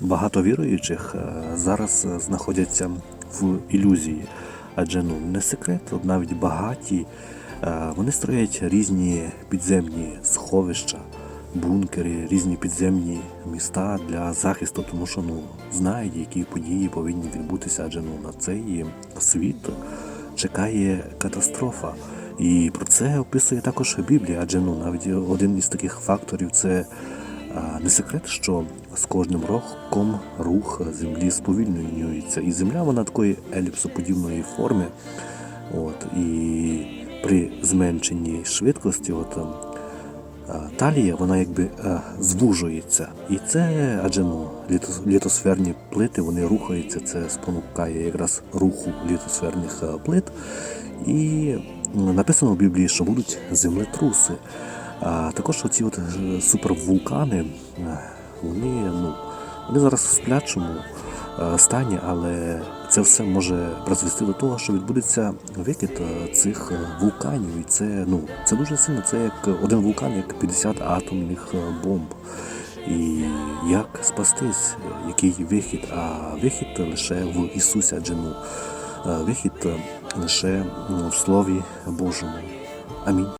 багато віруючих е, зараз е, знаходяться в ілюзії. Адже ну не секрет, навіть багаті е, вони строять різні підземні сховища, бункери, різні підземні міста для захисту, тому що ну знають, які події повинні відбутися, адже ну на цей світ чекає катастрофа. І про це описує також Біблія, адже ну навіть один із таких факторів це не секрет, що з кожним роком рух землі сповільнюється, і земля вона такої еліпсоподібної форми. От, і при зменшенні швидкості, от, а, талія вона якби е, звужується. І це адже ну, літос- літосферні плити вони рухаються, це спонукає якраз руху літосферних е, плит. І написано в Біблії, що будуть землетруси. А також оці от е, супервулкани, е, вони, ну, вони зараз в сплячому е, стані, але це все може призвести до того, що відбудеться викид цих вулканів. І це, ну, це дуже сильно, це як один вулкан, як 50 атомних бомб. І як спастись, який вихід? А вихід лише в Ісусі, адже ну, вихід лише в Слові Божому. Амінь.